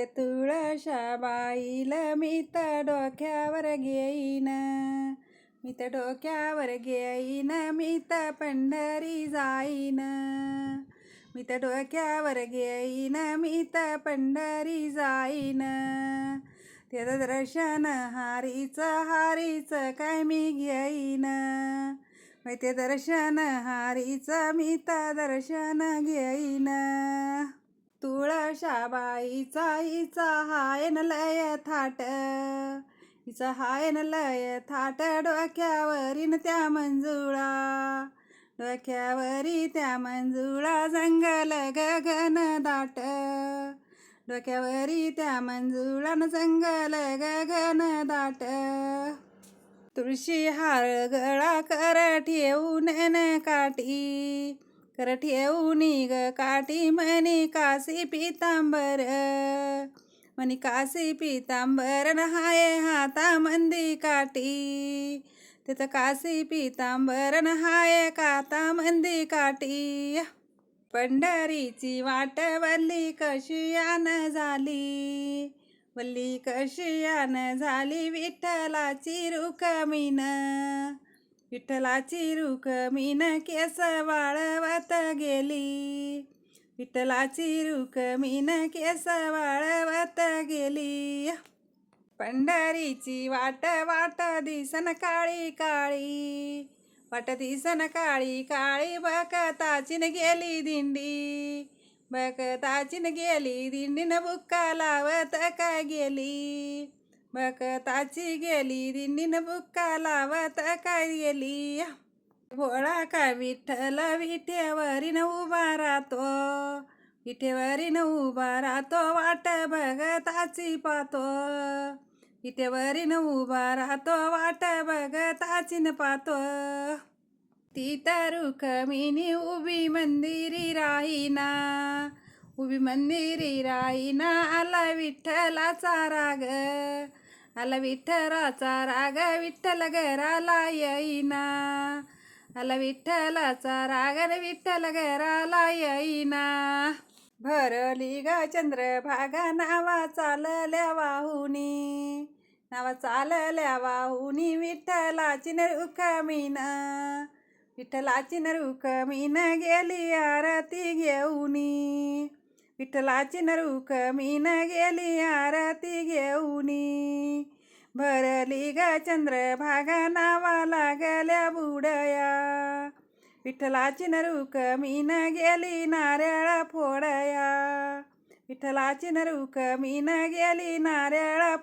ते तुळशा बाईला मी तर डोक्यावर घेईन. मी तर डोक्यावर घेईन मी तर पंढरी जाईन. मी तर डोक्यावर घेईन मी तर पंढरी जाईन. त्याचं दर्शन हारीचं हारीचं काय मी घेईन? मग ते दर्शन हारीचं मी तर दर्शन घेईन. तुळशा बाईचा हिचा हाय न लय थाट. हिचा हाय न लय थाट डोक्यावरीन त्या मंजुळा. डोक्यावरी त्या मंजुळा जंगल गगन दाट. डोक्यावरी त्या मंजुळान जंगल गगन दाट. तुळशी हार गळा कर ठेवून न काठी. कर ठेवून ग काठी म्हणे काशी पितांबर. म्हणे काशी पितांबर नहाय हाय हाता मंदी काठी. तिथं काशी पितांबर नहाय हाय काता मंदी काठी. पंढरीची वाट वल्ली कशी झाली. वल्ली कशी आन झाली विठ्ठलाची रुकमीन विठ्ठलाची रुकमीन केस वाळवत गेली. विठ्ठलाची रुकमीन केस वाळवत गेली. पंढरीची वाट वाट दिसन काळी काळी. वाट दिसन काळी काळी बकताचीन गेली दिंडी. बकताचीन गेली दिंडीन बुक्का लावत काय गेली. बकताची गेली दिंडीन बुक्का लावत काय गेली? भोळा का विठ्ठल विठेवरीन उभा राहतो. विठेवरीन उभा राहतो वाट बघताची पाहतो. विठेवरीन उभा राहतो वाट बघताचीन पाहतो. ती तरुख मिनी उभी मंदिरी राहीना उभी मंदिरी राहीना आला विठ्ठलाचा राग. आला विठ्ठलाचा राग विठ्ठल घराला येईना आला विठ्ठलाचा राग विठ्ठल घराला येईना भरली ग चंद्रभागा नावा चालल्या वाहुनी नावा चालल्या वाहुनी विठ्ठलाची नर रुखमीन विठ्ठलाची नर रुखमीन गेली आरती घेऊनी विठ्ठलाची रुखमीन गेली आरती घेऊनी भरली ग चंद्रभागा नावा लागल्या बुडया विठ्ठलाची रुखमीन गेली नारळ फोडया विठ्ठलाची रुखमीन गेली नारळ